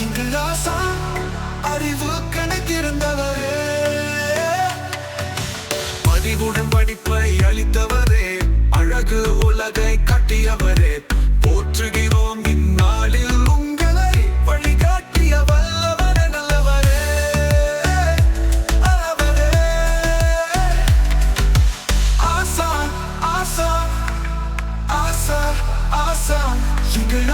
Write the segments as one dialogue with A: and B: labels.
A: Single ஆசா அறிவு கணக்கிருந்தவரே. பதிவுடன் படிப்பை அளித்தவரே அழகு உலகை கட்டியவரே. போற்றுகிறோம் இந்நாளில் உங்களை வழிகாட்டிய வல்லவரே நல்லவரே. அளவரே ஆசா ஆசா ஆசா ஆசான் எங்கள்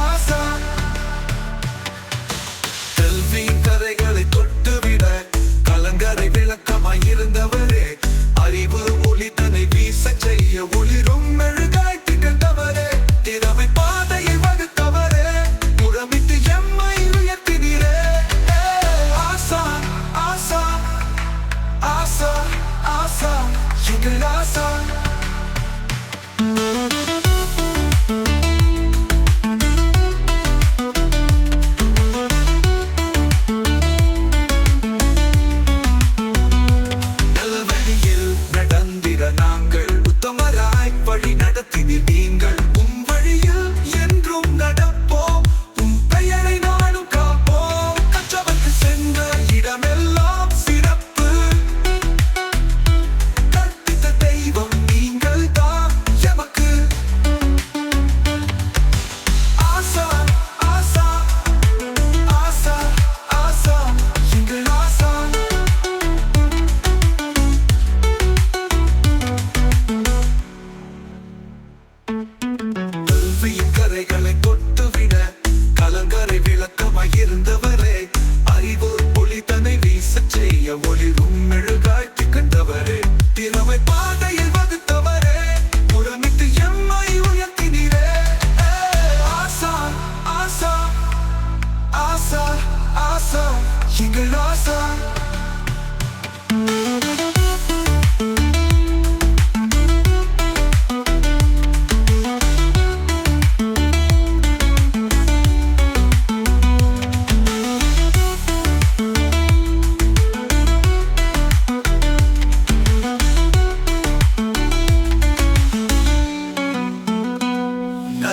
A: எங்கள் ஆசான் நல்வழியில் ஒளிரும் மெழுகாய் திகழ்ந்தவரே. திறமை பாதையில் வகுத்தவரே. புறமிட்டு எம்மை உயர்த்தினீரே. ஆசா ஆசா ஆசா ஆசா. எங்கள் ஆசா.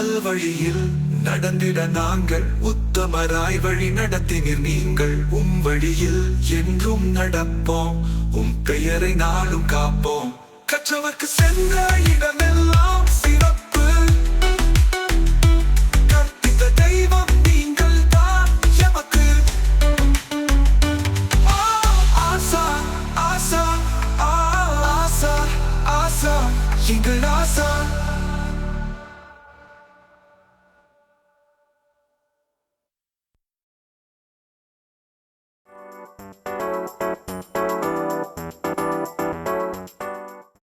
A: நல்வழியில் நடந்திட நாங்கள் உத்தமராய் வழி நடத்தினர் நீங்கள். உம் வழியில் என்றும் நடப்போம். உம் பெயரை நாளும் காப்போம். கற்றவர்க்கு சென்ற இடமே